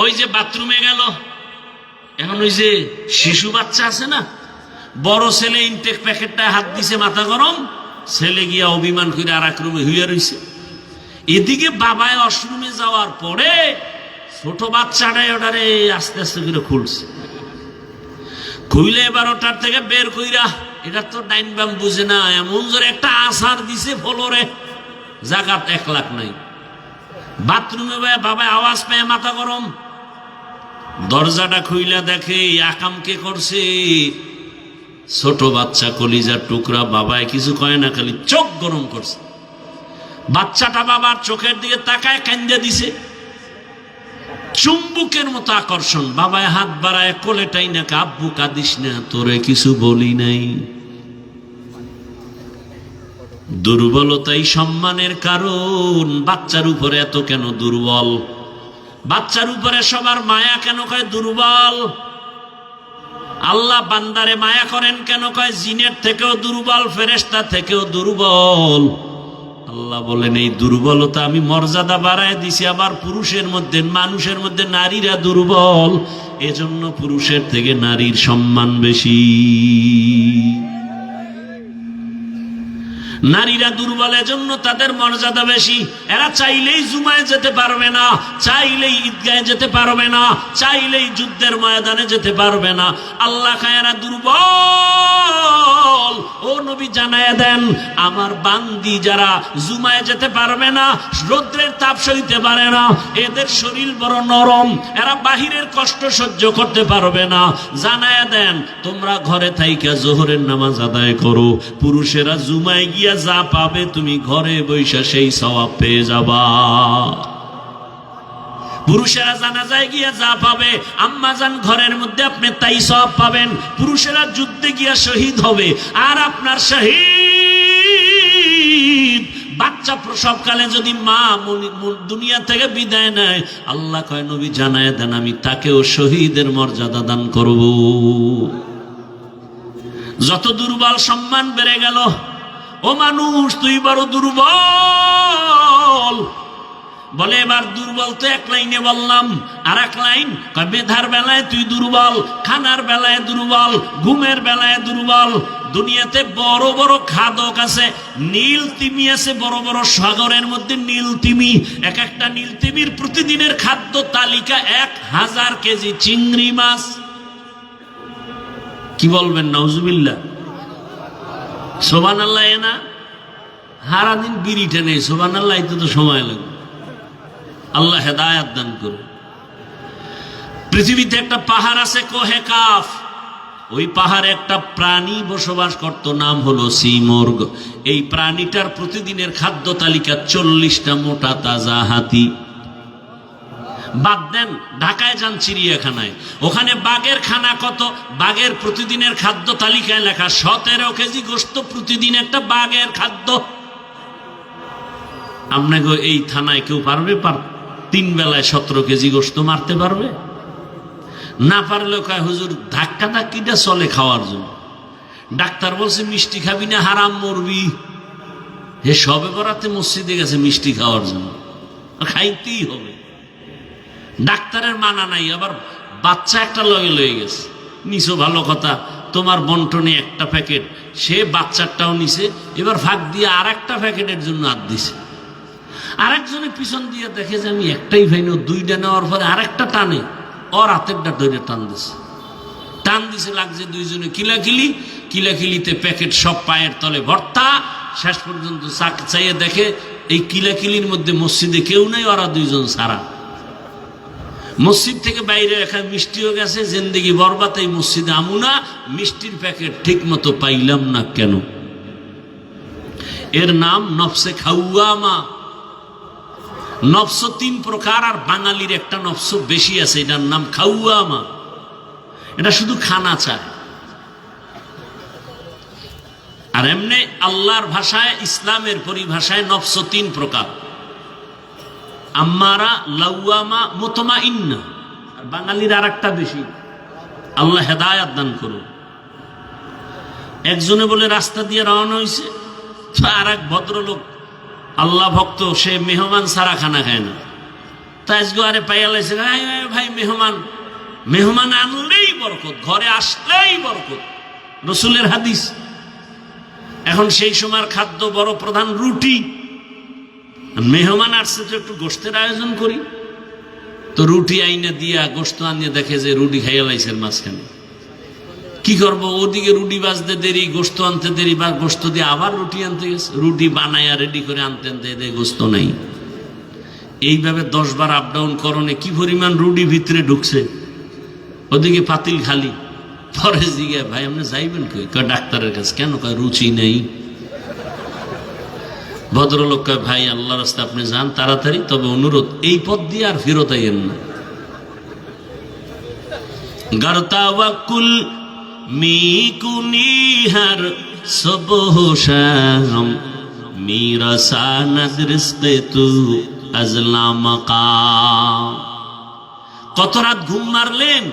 ওই যে বাথরুমে গেল। এখন ওই যে শিশু বাচ্চা আছে না, বড় ছেলে ইনটেক প্যাকেটটা হাত দিছে মাথা গরম, ছেলে গিয়া অভিমান করে আর এক রুমে হইয়া রইছে। এদিকে বাবায় অশ্রুমে যাওয়ার পরে ছোট বাচ্চাটাই ওটারে আস্তে আস্তে করে খুলছে। খুইলে এবার ওটার থেকে বের কইরা, এটা তো ডাইন বাম বুঝে না, এমন জোরে একটা আসার দিছে ফলরে জাগাত এক লাখ নাই। বাথরুমে ভাই বাবা আওয়াজ পেয়ে মাথা গরম। দরজাটা খুইলা দেখে এই আকাম কে করছে? ছোট বাচ্চা কলিজার টুকরা বাবায় কিছু কয় না, খালি চোখ গরম করছে। বাচ্চাটা বাবার চোখের দিকে তাকায়, কান্দে দিছে। চুম্বুকের মতো আকর্ষণ। বাবায় হাত বাড়ায়, কোলেটাই না আব্বু কাঁদিস না, তোরে কিছু বলি নাই। দুর্বলতাই সম্মানের কারণ। বাচ্চার উপরে এত কেন দুর্বল? বাচ্চার উপরে সবার মায়া কেন কয় দুর্বল? আল্লাহ বান্দারে মায়া করেন কেন কয় জিনের থেকেও দুর্বল ফেরেস্তা থেকেও দুর্বল? আল্লাহ বলেন, এই দুর্বলতা আমি মর্যাদা বাড়ায় দিছি, আবার পুরুষের মধ্যে, মানুষের মধ্যে নারীরা দুর্বল। এজন্য পুরুষের থেকে নারীর সম্মান বেশি। নারীরা দুর্বলের জন্য তাদের মর্যাদা বেশি। এরা চাইলেই জুমায় যেতে পারবে না, চাইলেই ঈদগায় যেতে পারবে না, চাইলেই যুদ্ধের ময়দানে যেতে পারবে না। আল্লাহ খায়রা দুর্বল। ও নবী জানায় দেন, আমার বান্দি যারা জুমায় যেতে পারবে না, রৌদ্রের তাপ সইতে পারে না, এদের শরীর বড় নরম, এরা বাহিরের কষ্ট সহ্য করতে পারবে না। জানায় দেন, তোমরা ঘরে থাইকা জোহরের নামাজ আদায় করো, পুরুষেরা জুমায় গিয়া যা পাবে তুমি ঘরে বৈশা সেই সওয়াব পেয়ে যাবা। পুরুষেরা জানা যায় গিয়া যা পাবে, আম্মা যান ঘরের মধ্যে আপনি তাই সব পাবেন। পুরুষেরা যুদ্ধে গিয়া শহীদ হবে, আর আপনার শহীদ বাচ্চা প্রসবকালে যদি মা দুনিয়া থেকে বিদায় নেয়, আল্লাহ কয়, নবী জানায় দেন, আমি তাকেও শহীদের মর্যাদা দান করব। যত দুর্বল সম্মান বেড়ে গেল ও মানুষ, তুই বড় দুর্বল। বলে, এবার দুর্বল তো এক লাইনে বললাম, আর এক লাইন মেধার বেলায় তুই দুর্বল, খানার বেলায় দুর্বল, ঘুমের বেলায় দুর্বল, দুনিয়াতে বড় বড় খাদক আছে, নীল তিমি আছে, বড় বড় সাগরের মধ্যে নীল তিমি, এক একটা নীল তিমির প্রতিদিনের খাদ্য তালিকা এক হাজার কেজি চিংড়ি মাছ। কি বলবেন নজুবিল্লা সোবান আল্লাহ না? হারাদিন বিড়ি টেনে সোবান আল্লাহ তো তো সময় লাগবে। আল্লাহ হেদায়াত দান করুন। পৃথিবীতে একটা পাহাড় আছে, কোহে কাফ। ওই পাহাড়ে একটা প্রাণী বসবাস করত, নাম হলো সিমর্গ। এই প্রাণীটার প্রতিদিনের খাদ্য তালিকা চল্লিশটা মোটা তাজা হাতি। বাদ দেন, ঢাকায় যান চিড়িয়াখানায়। ওখানে বাঘের খানা কত? বাঘের প্রতিদিনের খাদ্য তালিকায় লেখা, সতেরো কেজি গোস্ত প্রতিদিন একটা বাঘের খাদ্য। আপনাকে এই থানায় কেউ পারবে? পার তিন বেলায় সতেরো কেজি গোস্ত মারতে পারবে? না পারলেও কয়, হুজুর, ধাক্কা ধাক্কিটা চলে খাওয়ার জন্য। ডাক্তার বলছে, মিষ্টি খাবি না, হারাম মরবি। হে, সবে বরাতে মসজিদে গেছে মিষ্টি খাওয়ার জন্য। খাইতেই হবে। ডাক্তারের মানা নাই, আবার বাচ্চা একটা লগে লয়ে গেছে। নিছো ভালো কথা, তোমার বন্টনে একটা প্যাকেট, সে বাচ্চারটাও নিছে, এবার ফাঁক দিয়ে আর একটা প্যাকেটের জন্য হাত দিছে। আরেকজনের পিছন দিয়ে দেখে যে আমি একটাই ভাইন দুইটা নেওয়ার পরে আরেকটা টানে, ওর হাতেরটা ধরে টান দিছে। টান দিছে লাগছে দুইজনে, কিলাকিলি, কিলাকিলিতে প্যাকেট সব পায়ের তলে ভর্তা, শেষ পর্যন্ত চাক চাইয়ে দেখে এই কিলাকিলির মধ্যে মসজিদে কেউ নাই, ওরা দুইজন সারা মসজিদ থেকে বাইরে রাখা মিষ্টিও গেছে, জিন্দিগি বরবাদ, এই মসজিদে আমুনা, মিষ্টির প্যাকেট ঠিক মতো পাইলাম না কেন? এর নাম নফসে খাউয়ামা নফস তিন প্রকার, আর বাঙালির একটা নফস বেশি আছে, এটার নাম খাউয়ামা এটা শুধু খানা চায় আর এমনি আল্লাহর ভাষায়, ইসলামের পরিভাষায় নফস তিন প্রকার। আম্মারা লাউয়ামা মোতমা ইন্না আর বাঙালির আর একটা বেশি। আল্লাহ হেদায়াত দান করুন। একজনে বলে রাস্তা দিয়ে রওনা হয়েছে আর এক ভদ্রলোক আল্লাহ ভক্ত সে মেহমান সারা খানা খায় না। আজকে আরে পাইয়া লাইছে "আয়, আয়, ভাই মেহমান। মেহমান আনলেই বরকত ঘরে আসলেই বরকত। রসুলের হাদিস। এখন সেই সময়ের খাদ্য বড় প্রধান রুটি। মেহমান আসছে তো একটু গোষ্ঠের আয়োজন করি। তো রুটি আইনে দিয়া, গোস্ত আনিয়ে দেখে যে রুটি খাইয়া লাইছেন মাঝখানে। কি করব? ওদিকে রুটি বাজতে দেরি, গোস্ত আনতে দেরি, বা গোস্ত দিয়ে আবার রুটি আনতে গেছে। রুটি বানাইয়া রেডি করে আনতে আনতে দে গোস্ত নাই। এইভাবে দশ বার আপ ডাউন করণে কি পরিমাণ রুটি ভিতরে ঢুকছে? ওদিকে পাতিল খালি। পরে জিগে ভাই, আপনি যাইবেন কই? ডাক্তারের কাছে। কেন? কয়, রুচি নেই। ভদ্রলোক ভাই আল্লাহ রাস্তা আপনি যান তাড়াতাড়ি, তবে অনুরোধ, এই পথ দিয়ে আর ফেরত আইয়েন না। গর্তাওয়াকুল সবহশাম মিরাসানাদ তু আজলামকা কত রাত ঘুম মারলেন?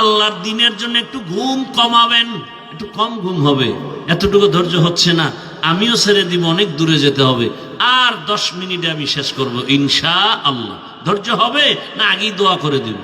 আল্লাহর দিনের জন্য একটু ঘুম কমাবেন, একটু কম ঘুম হবে, এতটুকু ধৈর্য হচ্ছে না। আমিও ছেড়ে দিব, অনেক দূরে যেতে হবে। আর দশ মিনিটে আমি শেষ করব ইনশা আল্লাহ ধৈর্য হবে না আগেই দোয়া করে দিব?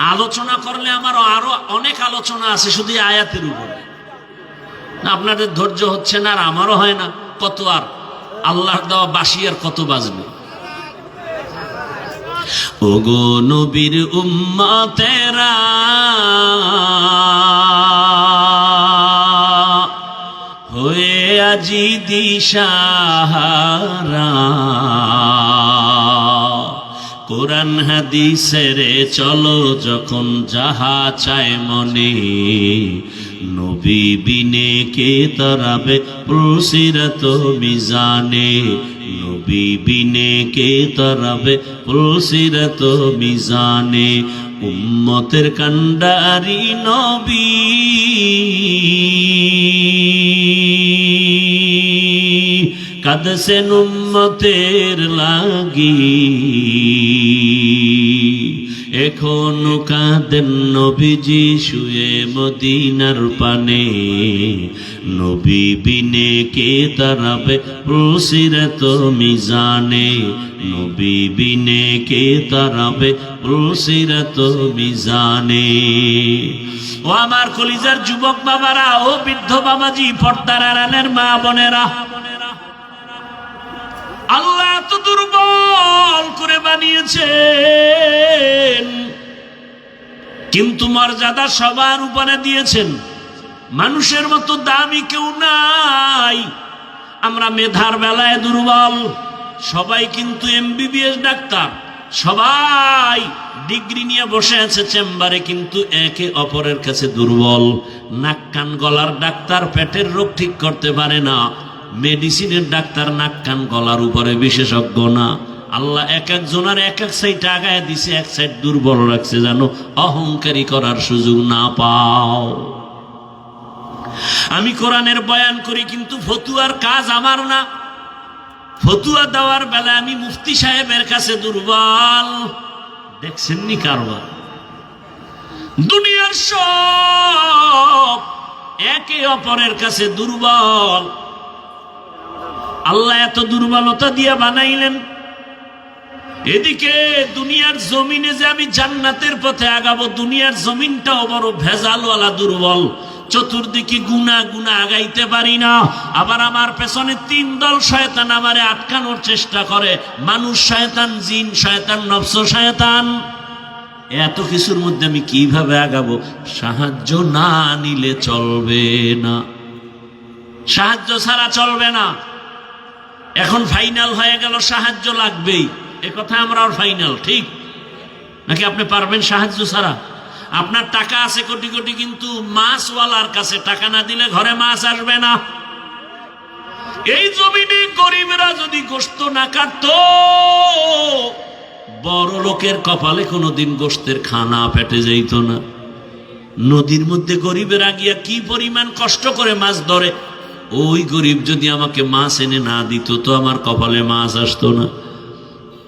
আলোচনা করলে আমার আরও অনেক আলোচনা আছে শুধু আয়াতের উপরে। আপনাদের ধৈর্য হচ্ছে না আর আমারও হয় না। কত আর আল্লাহর দেওয়া বাসি আর কত বাজবে? ওগো নবীর উম্মতেরা! হয়ে আজি দিশাহারা। কোরআন হাদিসেরে চলো যখন যাহা চায় মনে, নবী বিনে কে তরাবে প্রসিরত মিজানে, নবী বিনে কে তরাবে প্রসিরত মিজানে, উম্মতের কান্ডারি নবী। কাদসেন উম্মতের লাগি। এখনও কাঁদেন নবীজি শুয়ে মদিনার পানে। নবী বিনে কে দাঁড়াবে প্রসিরত মিজানে। নবী বিনে কে দাঁড়াবে প্রসিরত মিজানে। ও আমার কলিজার যুবক বাবারা, ও বৃদ্ধ বাবাজি, পর্দার আড়ালের মা বোনেরা। আল্লাহ এত দুর্বল করে বানিয়েছেন। কিন্তু মর্যাদা সবার উপরে দিয়েছেন। মানুষের মতো দামি কেউ নাই। আমরা মেধার বেলায় দুর্বল। সবাই কিন্তু এমবিবিএস ডাক্তার। সবাই ডিগ্রি নিয়ে বসে আছে, চেম্বারে কিন্তু একে অপরের কাছে দুর্বল। নাক কান গলার ডাক্তার পেটের রোগ ঠিক করতে পারে না। মেডিসিনের ডাক্তার নাক কান গলার উপরে বিশেষজ্ঞ না। আল্লাহ এক একজনের এক এক সাইড আগায় দিছে, এক সাইড দুর্বল রাখছে জানো অহংকারী করার সুযোগ না পাও। আমি কোরআনের বয়ান করি, কিন্তু ফতুয়ার কাজ আমার না। ফতুয়া দেওয়ার বেলায় আমি মুফতি সাহেবের কাছে দুর্বল। দেখছেননি কারবার? দুনিয়ার সব একে অপরের কাছে দুর্বল। আল্লাহ এত দুর্বলতা দিয়ে বানাইলেন। এদিকে দুনিয়ার জমিনে যে আমি জান্নাতের পথে আগাবো, দুনিয়ার জমিনটাও বড় ভেজালওয়ালা, দুর্বল। চতুর্দিকে গুনা গুনা আগাইতে পারি না। আবার আমার পেছনে তিন দল শয়তান আমারে আটকানোর চেষ্টা করে। মানুষ শয়তান, জিন শয়তান, নফস শয়তান। এত কিছুর মধ্যে আমি কীভাবে আগাবো? সাহায্য না নিলে চলবে না। সাহায্য ছাড়া চলবে না। এখন ফাইনাল হয়ে গেল, সাহায্য লাগবেই। এ কথা আমরা ফাইনাল, ঠিক? নাকি আপনি পারবেন সাহায্য ছাড়া? আপনার টাকা আছে কোটি কোটি, কিন্তু মাছওয়ালার কাছে টাকা না দিলে ঘরে মাছ আসবে না। এই জমিনে গরিবরা যদি গোস্ত না কাটত, বড় লোকের কপালে কোনোদিন গোস্তের খানা পেটে যাইত না। নদীর মধ্যে গরিবেরা গিয়া কি পরিমাণ কষ্ট করে মাছ ধরে ওই গরিব যদি আমাকে মাছ এনে না দিত, তো আমার কপালে মাছ আসতো না।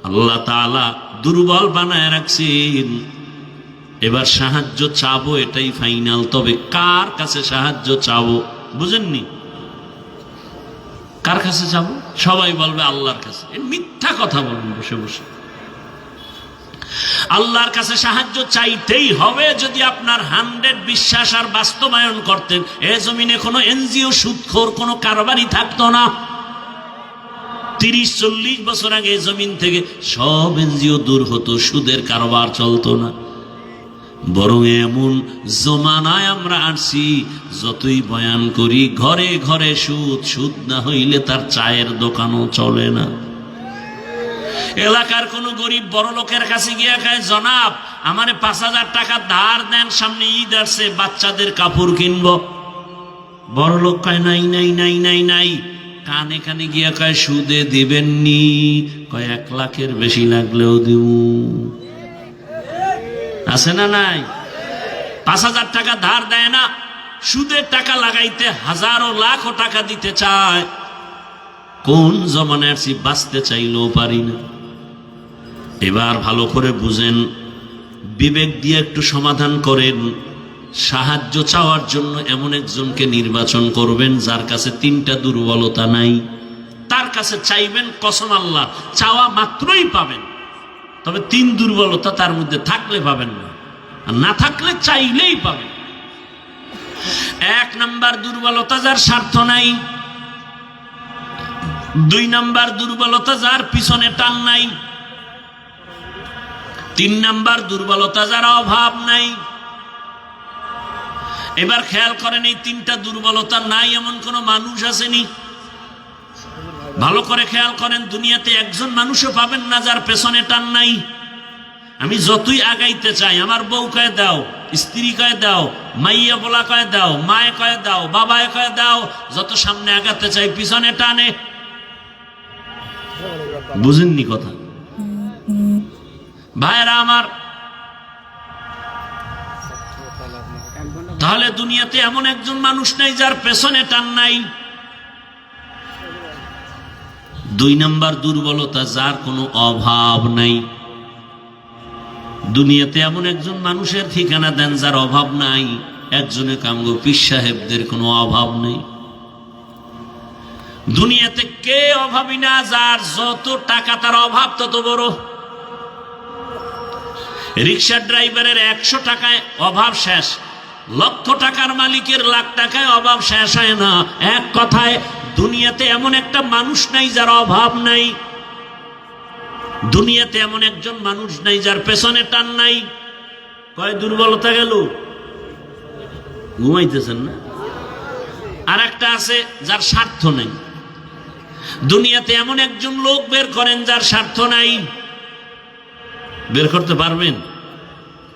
আল্লাহ তাআলা দুর্বল বানায় রাখছেন। এবার সাহায্য চাবো, এটাই ফাইনাল। তবে কার কাছে সাহায্য চাবো, বুঝেননি? কার কাছে যাব সবাই বলবে আল্লাহর কাছে। মিথ্যা কথা বলবেন বসে বসে। আল্লাহর কাছে সাহায্য চাইতেই হবে যদি আপনার হান্ড্রেড বিশ্বাস আর বাস্তবায়ন করতেন। এ জমিনে কোনো এনজিও, সুদখোর, কোনো কারবারই থাকতো না। তিরিশ, চল্লিশ বছর আগে জমিন থেকে সব এনজিও দূর হতো, সুদের কারবার চলতো না। বরং এমন জমানায় আমরা আসছি যতই বয়ান করি, ঘরে ঘরে সুদ সুদ না হইলে তার চায়ের দোকানও চলে না। এলাকার কোন গরিব বড় লোকের কাছে গিয়ে খায় জনাব, আমারে পাঁচ হাজার টাকা ধার দেন, সামনে ঈদ আসছে, বাচ্চাদের কাপড় কিনবো। বড় লোক কয়, নাই নাই নাই নাই নাই। কানে কানে গিয়া কয়, সুদে দিবেননি। কয়, এক লাখের বেশি লাগলেও দিব আছে না নাই? পাঁচ হাজার টাকা ধার দেয় না। সুদের টাকা লাগাইতে হাজারো লাখও টাকা দিতে চায়। কোন জমানায় আসি বাঁচতে চাইলেও পারি না। এবার ভালো করে বুঝেন, বিবেক দিয়ে একটু সমাধান করেন, সাহায্য চাওয়ার জন্য এমন একজনকে নির্বাচন করবেন যার কাছে তিনটা দুর্বলতা নাই। তার কাছে চাইবেন কসম আল্লাহ, চাওয়া মাত্রই পাবেন। তবে তিন দুর্বলতা তার মধ্যে থাকলে পাবেন না, আর না থাকলে চাইলেই পাবেন। এক নাম্বার দুর্বলতা যার স্বার্থ নাই, দুই নাম্বার দুর্বলতা যার পিছনে টান নাই তিন নাম্বার দুর্বলতা যার অভাব নাই। এবার খেয়াল করেন, এই তিনটা দুর্বলতা নাই, এমন কোন মানুষ আসেনি। ভালো করে খেয়াল করেন, দুনিয়াতে একজন মানুষও পাবেন না যার পেছনে টান নাই। আমি যতই আগাইতে চাই, আমার বউ কয়ে দাও, স্ত্রী কয়ে দাও, মাইয়া বলা কয়ে দাও, মায়ে কয়ে দাও, বাবায় কয়ে দাও, যত সামনে আগাতে চাই, পিছনে টানে। বুঝেননি কথা? ভাইয়েরা আমার, তাহলে দুনিয়াতে এমন একজন মানুষ নাই যার পেছনে টান নাই। দুই নাম্বার দুর্বলতা, যার কোনো অভাব নাই। দুনিয়াতে এমন একজন মানুষের ঠিকানা দেন যার অভাব নাই। একজনে কামগো পীর সাহেবদের কোনো অভাব নেই। দুনিয়াতে কে অভাবী না, যার যত টাকা তার অভাব তত বড়। রিক্সা ড্রাইভারের একশো টাকায় অভাব শেষ। লক্ষ টাকার মালিকের লাখ টাকায় অভাব শেষ হয় না। এক কথায়, দুনিয়াতে এমন একটা মানুষ নাই যার অভাব নাই। দুনিয়াতে এমন একজন মানুষ নাই যার পেছনে টান নাই। কয় দুর্বলতা গেল? ঘুমাইতেছেন না? আর একটা আছে যার স্বার্থ নেই। দুনিয়াতে এমন একজন লোক বের করেন যার স্বার্থ নাই। বের করতে পারবেন?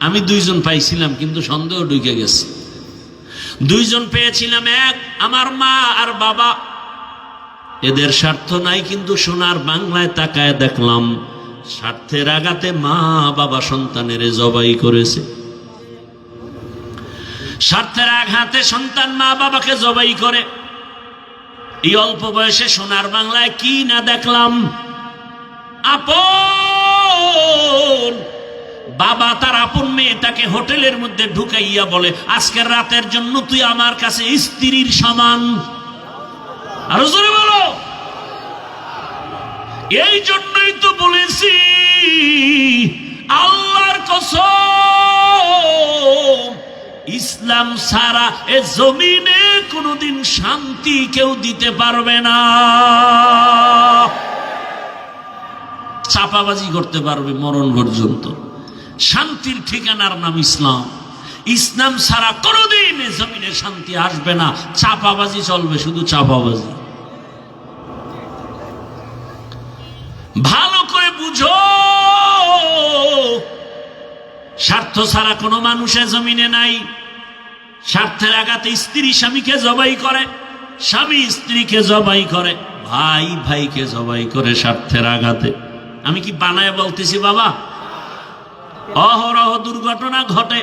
আমি দুইজন পাইছিলাম, কিন্তু সন্দেহ ঢুকে গেছে। দুইজন পেয়েছিলাম এক, আমার মা আর বাবা। এদের স্বার্থ নাই, কিন্তু সোনার বাংলায় তাকায় দেখলাম, স্বার্থের আঘাতে মা, বাবা সন্তানের জবাই করেছে। স্বার্থের আঘাতে সন্তান মা, বাবাকে জবাই করে। এই অল্প বয়সে সোনার বাংলায় কি না দেখলাম। আপন বাবা তার আপন মেয়েটাকে হোটেলের মধ্যে ঢুকাইয়া বলে আজকের রাতের জন্য তুই আমার কাছে স্ত্রীর সমান। আরও জোরে বলো। এই জন্যই তো বলেছি, আল্লাহর কসম, ইসলাম সারা এ জমিনে কোনোদিন শান্তি কেউ দিতে পারবে না। চাপাবাজি করতে পারবে মরণ পর্যন্ত। শান্তির ঠিকানার নাম ইসলাম। ইসলাম ছাড়া কোনোদিন জমিনে শান্তি আসবে না। চাপাবাজি চলবে, শুধু চাপাবাজি। ভালো করে বুঝো। স্বার্থ ছাড়া কোনো মানুষের জমিনে নাই। স্বার্থের আঘাতে স্ত্রী স্বামীকে জবাই করে, স্বামী স্ত্রীকে জবাই করে, ভাই ভাইকে জবাই করে স্বার্থের আঘাতে। আমি কি বানায় বলতেছি বাবা? অহরহ দুর্ঘটনা ঘটে।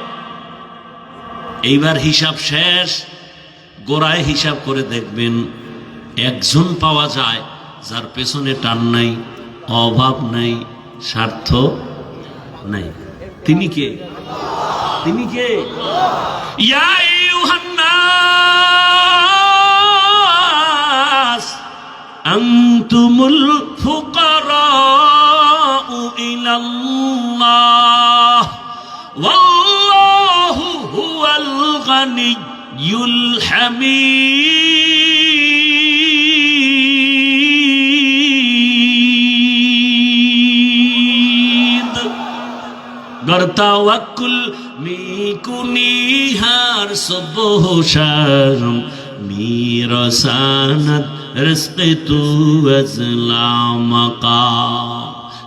এইবার হিসাব শেষ। গোড়ায় হিসাব করে দেখবেন একজন পাওয়া যায় যার পেছনে টান নাই, অভাব নাই, স্বার্থ নাই। তিনি কে? তিনি কে? ইয়া আইয়ুহান্নাস হামিদ। গর্তাওয়াক্কুল মিকুনি হার সবহ শারম মিরসানাত রিজকে তু আজলামাকা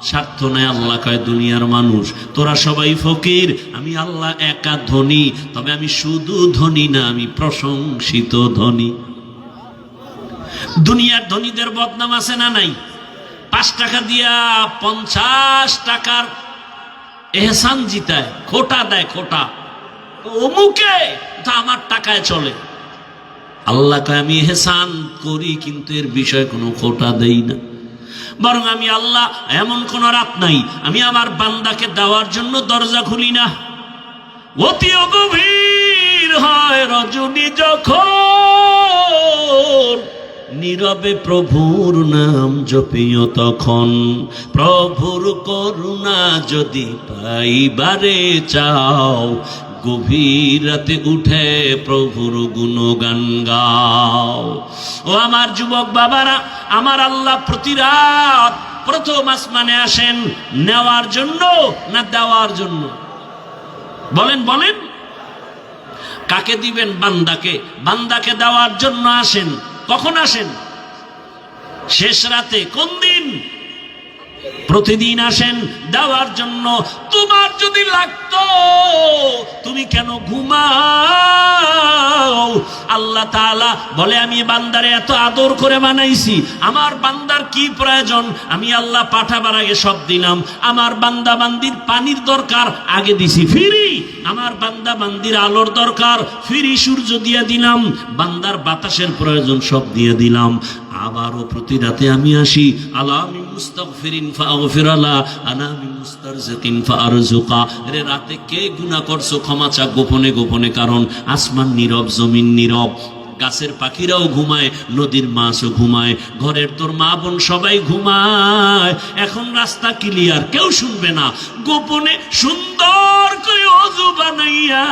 স্বার্থ নাই আল্লাহ কয় দুনিয়ার মানুষ। তোরা সবাই ফকির, আমি আল্লাহ একা ধনী, তবে আমি শুধু ধনী না, আমি প্রশংসিত ধনী। দুনিয়ার ধনীদের বদনাম আছে না নাই? পাঁচ টাকা দিয়া পঞ্চাশ টাকার এহসান জিতায়, খোটা দেয়, খোটা। অমুকে তা আমার টাকায় চলে। আল্লাহ কয়, আমি এহসান করি, কিন্তু এর বিষয়ে কোনো খোটা দেই না। বরং আমি আল্লাহ এমন কোন রাত নাই। আমি আমার বান্দাকে দেওয়ার জন্য দরজা খুলি না। অতি গভীর হয় রজনী যখন। নীরবে প্রভুর নাম জপিও তখন। প্রভুর করুণা যদি পাইবারে চাও গভীর রাতে উঠে প্রভুর গুণগান গাও। ও আমার যুবক বাবারা, আমার আল্লাহ প্রতি রাত প্রথম আসমানে আসেন নেওয়ার জন্য না দেওয়ার জন্য? বলেন বলেন। কাকে দিবেন বান্দাকে? বান্দাকে দেওয়ার জন্য আসেন। কখন আসেন? শেষ রাতে কোন দিন? প্রতিদিন আসেন দেওয়ার জন্য। তোমার যদি লাগতো, তুমি কেন ঘুমাও? আল্লাহ তাআলা বলে, আমি বান্দারে এত আদর করে বানাইছি। আমার বান্দার কি প্রয়োজন? আমি আল্লাহ পাঠাবার আগে সব দিলাম। আমার বান্দা বান্দির পানির দরকার, আগে দিছি ফিরি। আমার বান্দা বান্দির আলোর দরকার, ফিরি সূর্য দিয়ে দিলাম। বান্দার বাতাসের প্রয়োজন সব দিয়ে দিলাম। আবারও প্রতি রাতে আমি আসি আলা আমি রাতে কে গুনাহ করছ? ক্ষমা চা গোপনে গোপনে, কারণ আসমান নীরব, জমিন নীরব। গাছের পাখিরাও ঘুমায়, নদীর মাছও ঘুমায়, ঘরের তোর মা বোন সবাই ঘুমায়। এখন রাস্তা ক্লিয়ার কেউ শুনবে না। গোপনে সুন্দর করে অজু বানাইয়া,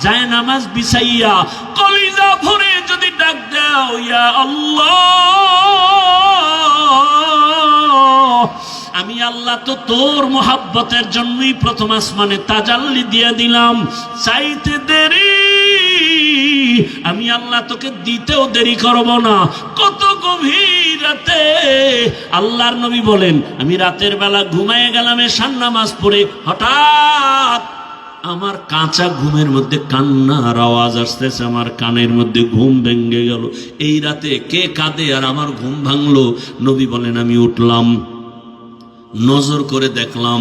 যায় নামাজ বিছাইয়া, কলিজা ভরে যদি ডাক দাও আল্লাহ। আমি আল্লাহ তো তোর মোহাব্বতের জন্যই প্রথম আসমানে তাজাল্লি দিয়ে দিলাম। চাইতে দেরি। আমি আল্লাহ তোকে দিতেও দেরি করব না। কত গভীর রাতে আল্লাহর নবী বলেন, আমি রাতের বেলা ঘুমায় গেলাম এশান নামাজ পড়ে হঠাৎ আমার কাঁচা ঘুমের মধ্যে কান্নার আওয়াজ আসতেছে, আমার কানের মধ্যে ঘুম ভেঙে গেল। এই রাতে কে কাঁদে আর আমার ঘুম ভাঙলো? নবী বলেন, আমি উঠলাম। নজর করে দেখলাম